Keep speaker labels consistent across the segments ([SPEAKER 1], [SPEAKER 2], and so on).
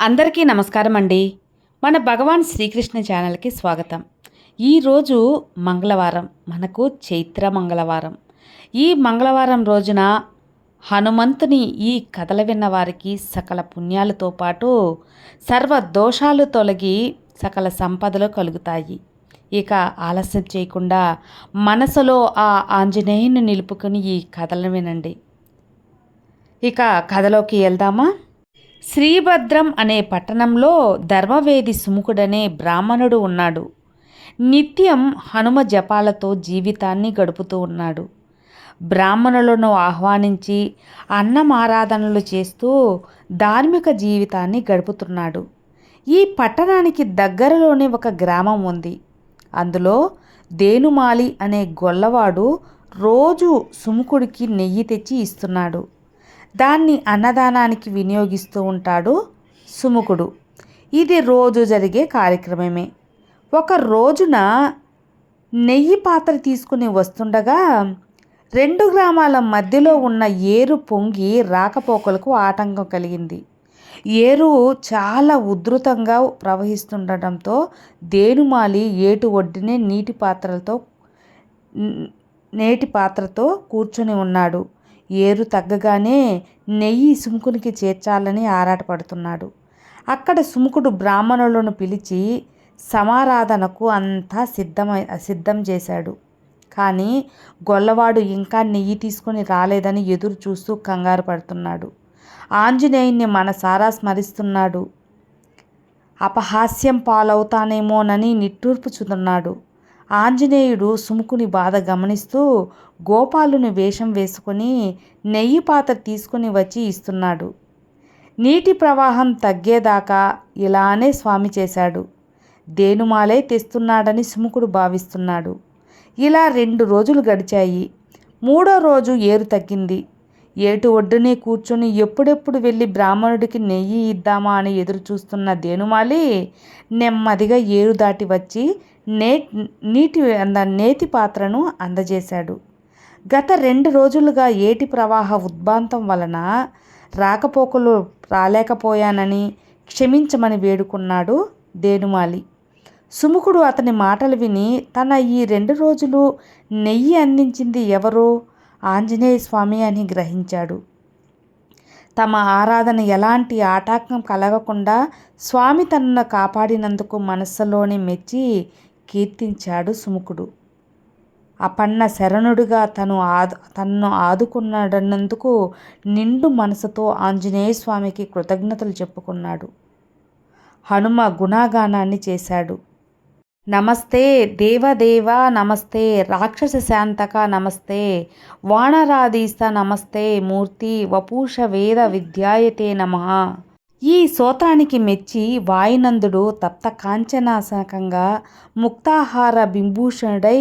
[SPEAKER 1] అందరికీ నమస్కారం అండి. మన భగవాన్ శ్రీకృష్ణ ఛానల్కి స్వాగతం. ఈరోజు మంగళవారం మనకు చైత్ర మంగళవారం. ఈ మంగళవారం రోజున హనుమంతుని ఈ కథలు విన్న వారికి సకల పుణ్యాలతో పాటు సర్వ దోషాలు తొలగి సకల సంపదలు కలుగుతాయి. ఇక ఆలస్యం చేయకుండా మనసులో ఆ ఆంజనేయుని నిలుపుకొని ఈ కథలను వినండి. ఇక కథలోకి వెళ్దామా? శ్రీభద్రం అనే పట్టణంలో ధర్మవేది సుముఖుడనే బ్రాహ్మణుడు ఉన్నాడు. నిత్యం హనుమ జపాలతో జీవితాన్ని గడుపుతూ ఉన్నాడు. బ్రాహ్మణులను ఆహ్వానించి అన్నమారాధనలు చేస్తూ ధార్మిక జీవితాన్ని గడుపుతున్నాడు. ఈ పట్టణానికి దగ్గరలోనే ఒక గ్రామం ఉంది. అందులో దేనుమాలి అనే గొల్లవాడు రోజు సుముఖుడికి నెయ్యి తెచ్చి ఇస్తున్నాడు. దాన్ని అన్నదానానికి వినియోగిస్తూ ఉంటాడు సుముఖుడు. ఇది రోజు జరిగే కార్యక్రమమే. ఒక రోజున నెయ్యి పాత్ర తీసుకుని వస్తుండగా రెండు గ్రామాల మధ్యలో ఉన్న ఏరు పొంగి రాకపోకలకు ఆటంకం కలిగింది. ఏరు చాలా ఉధృతంగా ప్రవహిస్తుండటంతో దేనుమాలి ఏటు ఒడ్డునే నీటి పాత్రలతో నేటి పాత్రతో కూర్చొని ఉన్నాడు. ఏరు తగ్గగానే నెయ్యి సుముకునికి చేర్చాలని ఆరాటపడుతున్నాడు. అక్కడ సుముకుడు బ్రాహ్మణులను పిలిచి సమారాధనకు అంతా సిద్ధమై సిద్ధం చేశాడు. కానీ గొల్లవాడు ఇంకా నెయ్యి తీసుకొని రాలేదని ఎదురు చూస్తూ కంగారు పడుతున్నాడు. ఆంజనేయుణ్ణి మనసారా స్మరిస్తున్నాడు. అపహాస్యం పాలవుతానేమోనని నిట్టూర్పుచుతున్నాడు ఆంజనేయుడు సుముకుని బాధ గమనిస్తూ గోపాలుని వేషం వేసుకొని నెయ్యి పాత్ర తీసుకుని వచ్చి ఇస్తున్నాడు. నీటి ప్రవాహం తగ్గేదాకా ఇలానే స్వామి చేశాడు. దేనుమాలే తెస్తున్నాడని సుముకుడు భావిస్తున్నాడు. ఇలా రెండు రోజులు గడిచాయి. మూడో రోజు ఏరు తగ్గింది. ఏటు ఒడ్డునే కూర్చొని ఎప్పుడెప్పుడు వెళ్ళి బ్రాహ్మణుడికి నెయ్యి ఇద్దామా అని ఎదురు చూస్తున్న దేనుమాలి నెమ్మదిగా ఏరు దాటి వచ్చి నే నీటి అంద నేతి పాత్రను అందజేశాడు. గత రెండు రోజులుగా ఏటి ప్రవాహ ఉద్భాంతం వలన రాకపోకలు రాలేకపోయానని క్షమించమని వేడుకున్నాడు దేనుమాలి. సుముఖుడు అతని మాటలు విని తన ఈ రెండు రోజులు నెయ్యి అందించింది ఎవరో? ఆంజనేయ స్వామి అని గ్రహించాడు. తమ ఆరాధన ఎలాంటి ఆటాకం కలగకుండా స్వామి తనను కాపాడినందుకు మనస్సులోనే మెచ్చి కీర్తించాడు సుముఖుడు. అపన్న శరణుడిగా తను ఆదు తన్ను ఆదుకున్నాడన్నందుకు నిండు మనసుతో ఆంజనేయ స్వామికి కృతజ్ఞతలు చెప్పుకున్నాడు. హనుమ గుణాగానాన్ని చేశాడు. నమస్తే దేవదేవ నమస్తే రాక్షస శాంతక నమస్తే వాణరాధీస నమస్తే మూర్తి వపూష వేద విద్యాయతే నమ. ఈ సూత్రానికి మెచ్చి వాయునందుడు తప్త కాంచనాశకంగా ముక్తాహార బింభూషణుడై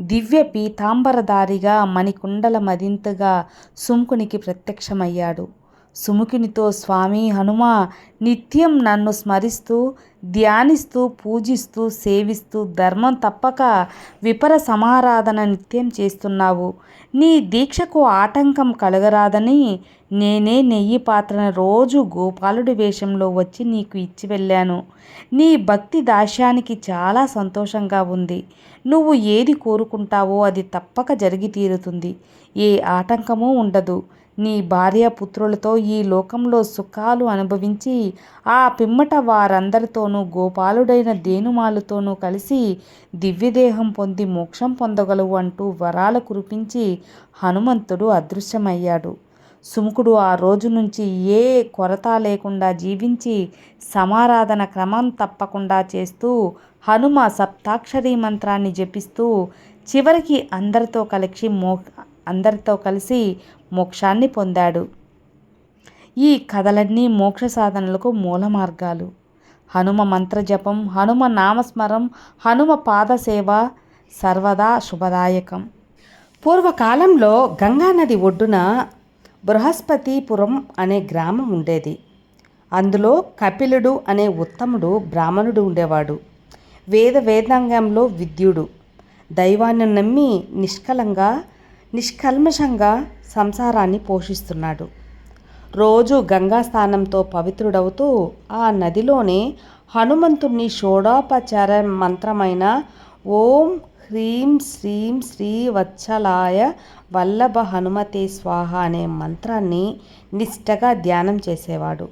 [SPEAKER 1] దివ్య పీతాంబరధారిగా మణికుండల మదింతగా సుంకునికి ప్రత్యక్షమయ్యాడు. సుముఖునితో స్వామి హనుమ నిత్యం నన్ను స్మరిస్తూ ధ్యానిస్తూ పూజిస్తూ సేవిస్తూ ధర్మం తప్పక విపర సమారాధన నిత్యం చేస్తున్నావు. నీ దీక్షకు ఆటంకం కలగరాదని నేనే నెయ్యి పాత్రను రోజు గోపాలుడి వేషంలో వచ్చి నీకు ఇచ్చి వెళ్ళాను. నీ భక్తి దాస్యానికి చాలా సంతోషంగా ఉంది. నువ్వు ఏది కోరుకుంటావో అది తప్పక జరిగి తీరుతుంది ఏ ఆటంకమూ ఉండదు. నీ భార్య పుత్రులతో ఈ లోకంలో సుఖాలు అనుభవించి ఆ పిమ్మట వారందరితోనూ గోపాలుడైన దేనుమాలతోనూ కలిసి దివ్యదేహం పొంది మోక్షం పొందగలవు అంటూ వరాలు కురిపించి హనుమంతుడు అదృశ్యమయ్యాడు. సుముఖుడు ఆ రోజు నుంచి ఏ కొరత లేకుండా జీవించి సమారాధన క్రమం తప్పకుండా చేస్తూ హనుమ సప్తాక్షరి మంత్రాన్ని జపిస్తూ చివరికి అందరితో కలిసి మో అందరితో కలిసి మోక్షాన్ని పొందాడు. ఈ కథలన్నీ మోక్ష సాధనలకు మూల మార్గాలు. హనుమ మంత్రజపం హనుమ నామస్మరం హనుమ పాదసేవ సర్వదా శుభదాయకం. పూర్వకాలంలో గంగానది ఒడ్డున బృహస్పతిపురం అనే గ్రామం ఉండేది. అందులో కపిలుడు అనే ఉత్తముడు బ్రాహ్మణుడు ఉండేవాడు. వేద వేదాంగంలో విద్యుడు. దైవాన్ని నమ్మి నిష్కలంగా నిష్కల్మషంగా సంసారాన్ని పోషిస్తున్నాడు. రోజు గంగా స్నానంతో పవిత్రుడవుతూ ఆ నదిలోనే హనుమంతుణ్ణి షోడోపచార మంత్రమైన ఓం హ్రీం శ్రీం శ్రీ వత్సలాయ వల్లభ హనుమతే స్వాహ అనే మంత్రాన్ని నిష్టగా ధ్యానం చేసేవాడు.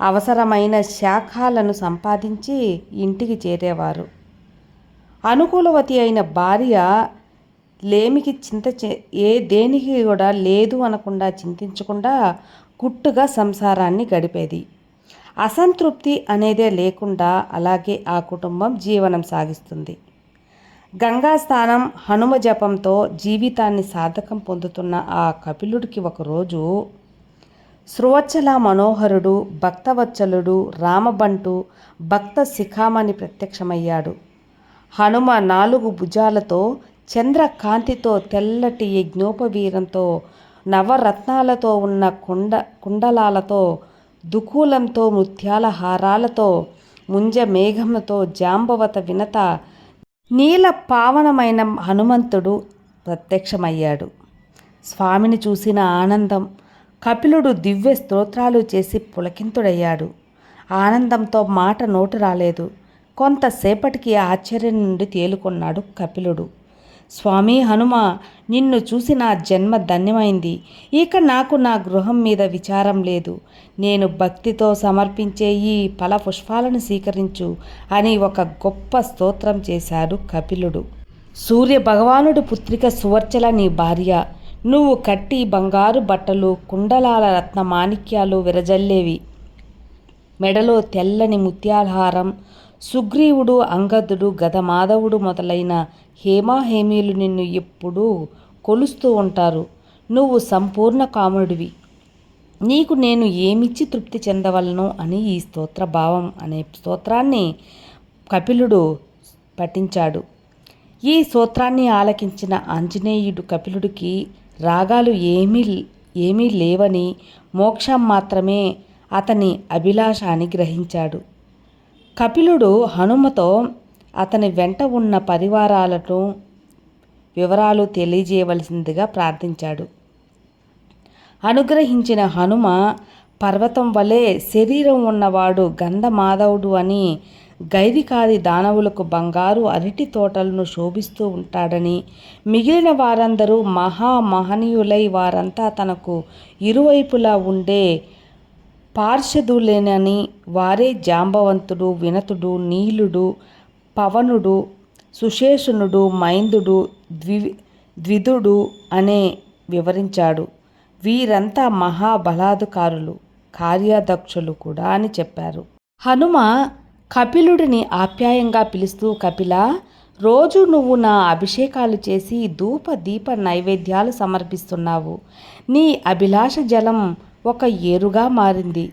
[SPEAKER 1] అవసరమైన శాఖాలను సంపాదించి ఇంటికి చేరేవారు. అనుకూలవతి అయిన భార్య లేమికి చింత ఏ దేనికి కూడా లేదు అనకుండా చింతించకుండా గుట్టుగా సంసారాన్ని గడిపేది. అసంతృప్తి అనేదే లేకుండా అలాగే ఆ కుటుంబం జీవనం సాగిస్తుంది. గంగా స్నానం హనుమ జపంతో జీవితాన్ని సాధకం పొందుతున్న ఆ కపిలుడికి ఒకరోజు సృవచ్చల మనోహరుడు భక్తవత్సలుడు రామబంటు భక్త శిఖామణి ప్రత్యక్షమయ్యాడు. హనుమ నాలుగు భుజాలతో చంద్రకాంతితో తెల్లటి యజ్ఞోపవీరంతో నవరత్నాలతో ఉన్న కుండ కుండలాలతో దుకూలంతో ముత్యాల హారాలతో ముంజ మేఘముతో జాంబవత వినత నీల పావనమైన హనుమంతుడు ప్రత్యక్షమయ్యాడు. స్వామిని చూసిన ఆనందం కపిలుడు దివ్య స్తోత్రాలు చేసి పులకింతుడయ్యాడు. ఆనందంతో మాట నోటు రాలేదు. కొంతసేపటికి ఆశ్చర్యం నుండి తేలుకున్నాడు కపిలుడు. స్వామి హనుమ నిన్ను చూసి నా జన్మ ధన్యమైంది. ఇక నాకు నా గృహం మీద విచారం లేదు. నేను భక్తితో సమర్పించే ఈ ఫల పుష్పాలను స్వీకరించు అని ఒక గొప్ప స్తోత్రం చేశాడు కపిలుడు. సూర్య భగవానుడు పుత్రిక సువర్చల నీ భార్య నువ్వు కట్టి బంగారు బట్టలు కుండలాల రత్న మాణిక్యాలు విరజల్లేవి. మెడలో తెల్లని ముత్యాలహారం సుగ్రీవుడు అంగదుడు గదమాధవుడు మొదలైన హేమాహేమీలు నిన్ను ఎప్పుడూ కొలుస్తూ ఉంటారు. నువ్వు సంపూర్ణ కాముడివి. నీకు నేను ఏమిచ్చి తృప్తి చెందవలను అని ఈ స్తోత్ర భావం అనే స్తోత్రాన్ని కపిలుడు పఠించాడు. ఈ స్తోత్రాన్ని ఆలకించిన ఆంజనేయుడు కపిలుడికి రాగాలు ఏమీ ఏమీ లేవని మోక్షం మాత్రమే అతని అభిలాష అని గ్రహించాడు. కపిలుడు హనుమతో అతని వెంట ఉన్న పరివారాలను వివరాలు తెలియజేయవలసిందిగా ప్రార్థించాడు. అనుగ్రహించిన హనుమ పర్వతం వలె శరీరం ఉన్నవాడు గంధమాధవుడు అని గైరికాది దానవులకు బంగారు అరటి తోటలను శోభిస్తూ ఉంటాడని మిగిలిన వారందరూ మహామహనీయులై వారంతా తనకు ఇరువైపులా ఉండే పార్షదులేనని వారే జాంబవంతుడు వినతుడు నీలుడు పవనుడు సుశేషణుడు మైందుడు ద్వి ద్విధుడు అనే వివరించాడు. వీరంతా మహాబలాధికారులు కార్యాధ్యక్షులు కూడా అని చెప్పారు. హనుమ కపిలుడిని ఆప్యాయంగా పిలుస్తూ కపిల రోజు నువ్వు నా అభిషేకాలు చేసి ధూప దీప నైవేద్యాలు సమర్పిస్తున్నావు. నీ అభిలాష జలం ఒక ఏరుగా మారింది.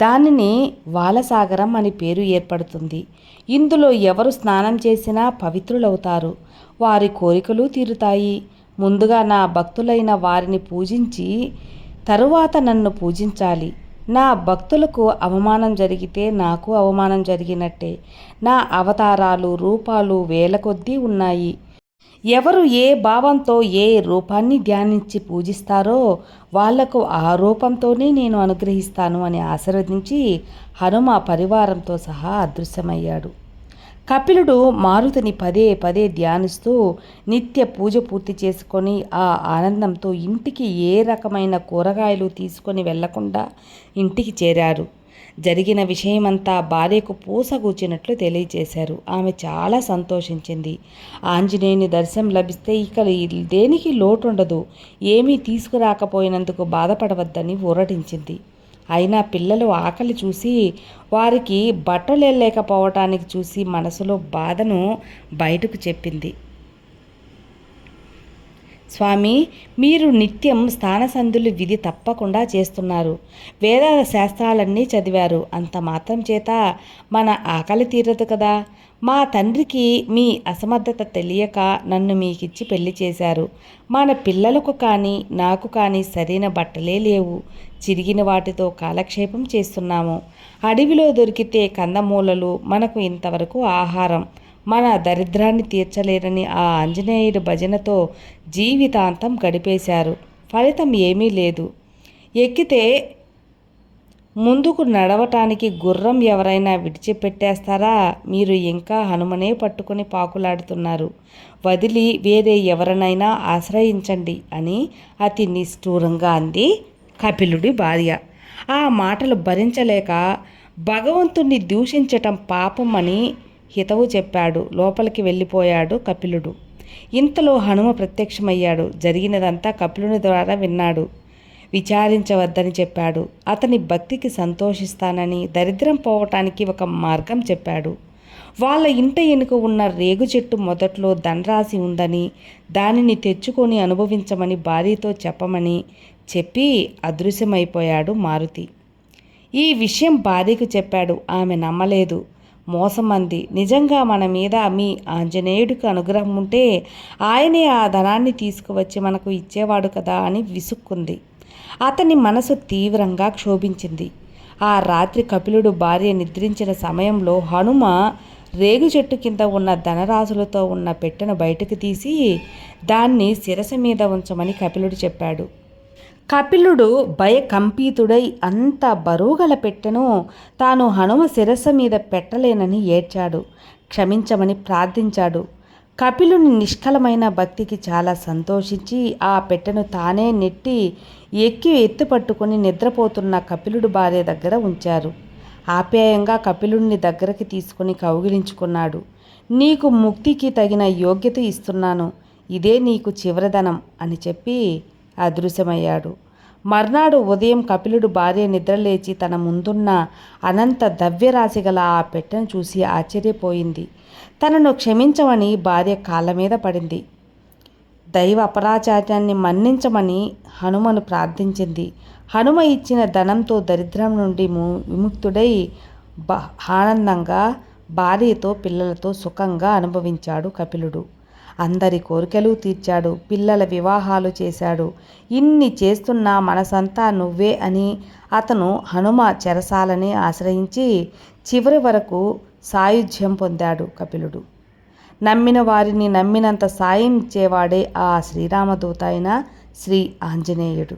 [SPEAKER 1] దానిని వాలసాగరం అని పేరు ఏర్పడుతుంది. ఇందులో ఎవరు స్నానం చేసినా పవిత్రులవుతారు. వారి కోరికలు తీరుతాయి. ముందుగా నా భక్తులైన వారిని పూజించి తరువాత నన్ను పూజించాలి. నా భక్తులకు అవమానం జరిగితే నాకు అవమానం జరిగినట్టే. నా అవతారాలు రూపాలు వేల కొద్దీ ఉన్నాయి. ఎవరు ఏ భావంతో ఏ రూపాన్ని ధ్యానించి పూజిస్తారో వాళ్ళకు ఆ రూపంతోనే నేను అనుగ్రహిస్తాను అని ఆశీర్వదించి హనుమ పరివారంతో సహా అదృశ్యమయ్యాడు. కపిలుడు మారుతిని పదే పదే ధ్యానిస్తూ నిత్య పూజ పూర్తి చేసుకొని ఆ ఆనందంతో ఇంటికి ఏ రకమైన కూరగాయలు తీసుకొని వెళ్ళకుండా ఇంటికి చేరారు. జరిగిన విషయమంతా భార్యకు పూసగూచినట్లు తెలియజేశారు. ఆమె చాలా సంతోషించింది. ఆంజనేయుని దర్శనం లభిస్తే ఇక దేనికి లోటుండదు. ఏమీ తీసుకురాకపోయినందుకు బాధపడవద్దని ఊరటించింది. అయినా పిల్లలు ఆకలి చూసి వారికి బట్టలేకపోవటానికి చూసి మనసులో బాధను బయటకు చెప్పింది. స్వామి మీరు నిత్యం స్థానసంధులు విధి తప్పకుండా చేస్తున్నారు. వేద శాస్త్రాలన్నీ చదివారు. అంత మాత్రం చేత మన ఆకలి తీరదు కదా? మా తండ్రికి మీ అసమర్థత తెలియక నన్ను మీకిచ్చి పెళ్ళి చేశారు. మన పిల్లలకు కానీ నాకు కానీ సరైన బట్టలే లేవు. చిరిగిన వాటితో కాలక్షేపం చేస్తున్నాము. అడవిలో దొరికితే కందమూలలు మనకు ఇంతవరకు ఆహారం. మన దరిద్రాన్ని తీర్చలేరని ఆ ఆంజనేయుడి భజనతో జీవితాంతం గడిపేశారు. ఫలితం ఏమీ లేదు. ఎక్కితే ముందుకు నడవటానికి గుర్రం ఎవరైనా విడిచిపెట్టేస్తారా? మీరు ఇంకా హనుమనే పట్టుకొని పాకులాడుతున్నారు. వదిలి వేరే ఎవరినైనా ఆశ్రయించండి అని అతి నిష్ఠూరంగా అంది కపిలుడి భార్య. ఆ మాటలు భరించలేక భగవంతుణ్ణి దూషించటం పాపం అని హితవు చెప్పాడు. లోపలికి వెళ్ళిపోయాడు కపిలుడు. ఇంతలో హనుమ ప్రత్యక్షమయ్యాడు. జరిగినదంతా కపిలుని ద్వారా విన్నాడు. విచారించవద్దని చెప్పాడు. అతని భక్తికి సంతోషిస్తానని దరిద్రం పోవటానికి ఒక మార్గం చెప్పాడు. వాళ్ళ ఇంట ఎనుక ఉన్న రేగు చెట్టు మొదట్లో ధనరాశి ఉందని దానిని తెచ్చుకొని అనుభవించమని భార్యతో చెప్పమని చెప్పి అదృశ్యమైపోయాడు మారుతి. ఈ విషయం భార్యకు చెప్పాడు. ఆమె నమ్మలేదు. మోసమంది. నిజంగా మన మీద మీ ఆంజనేయుడికి అనుగ్రహం ఉంటే ఆయనే ఆ ధనాన్ని తీసుకువచ్చి మనకు ఇచ్చేవాడు కదా అని విసుక్కుంది. అతని మనసు తీవ్రంగా క్షోభించింది. ఆ రాత్రి కపిలుడు భార్య నిద్రించిన సమయంలో హనుమ రేగు చెట్టు కింద ఉన్న ధనరాశులతో ఉన్న పెట్టెను బయటకు తీసి దాన్ని శిరస మీద ఉంచమని కపిలుడు చెప్పాడు. కపిలుడు భయకంపీతుడై అంత బరువుగల పెట్టెను తాను హనుమ శిరస్సు మీద పెట్టలేనని ఏడ్చాడు. క్షమించమని ప్రార్థించాడు. కపిలుని నిష్కలమైన భక్తికి చాలా సంతోషించి ఆ పెట్టెను తానే నెట్టి ఎక్కి ఎత్తుపట్టుకుని నిద్రపోతున్న కపిలుడు భార్య దగ్గర ఉంచారు. ఆప్యాయంగా కపిలుణ్ణి దగ్గరికి తీసుకుని కౌగిలించుకున్నాడు. నీకు ముక్తికి తగిన యోగ్యత ఇస్తున్నాను. ఇదే నీకు చివరిదనం అని చెప్పి అదృశ్యమయ్యాడు. మర్నాడు ఉదయం కపిలుడు భార్య నిద్రలేచి తన ముందున్న అనంత ద్రవ్యరాశి గల ఆ పెట్టెను చూసి ఆశ్చర్యపోయింది. తనను క్షమించమని భార్య కాళ్ళ మీద పడింది. దైవ అపరాచార్యాన్ని మన్నించమని హనుమను ప్రార్థించింది. హనుమ ఇచ్చిన ధనంతో దరిద్రం నుండి విముక్తుడై బ ఆనందంగా భార్యతో పిల్లలతో సుఖంగా అనుభవించాడు కపిలుడు. అందరి కోరికలు తీర్చాడు పిల్లల వివాహాలు చేశాడు. ఇన్ని చేస్తున్నా మనసంతా నువ్వే అని అతను హనుమ చెరసాలని ఆశ్రయించి చివరి వరకు సాయుధ్యం పొందాడు కపిలుడు. నమ్మిన వారిని నమ్మినంత సాయం ఇచ్చేవాడే ఆ శ్రీరామదూత అయిన శ్రీ ఆంజనేయుడు.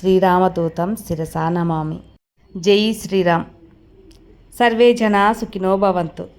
[SPEAKER 1] శ్రీరామదూతం శిరసానమామి జై శ్రీరామ్. సర్వే జనా సుఖినో భవంతు.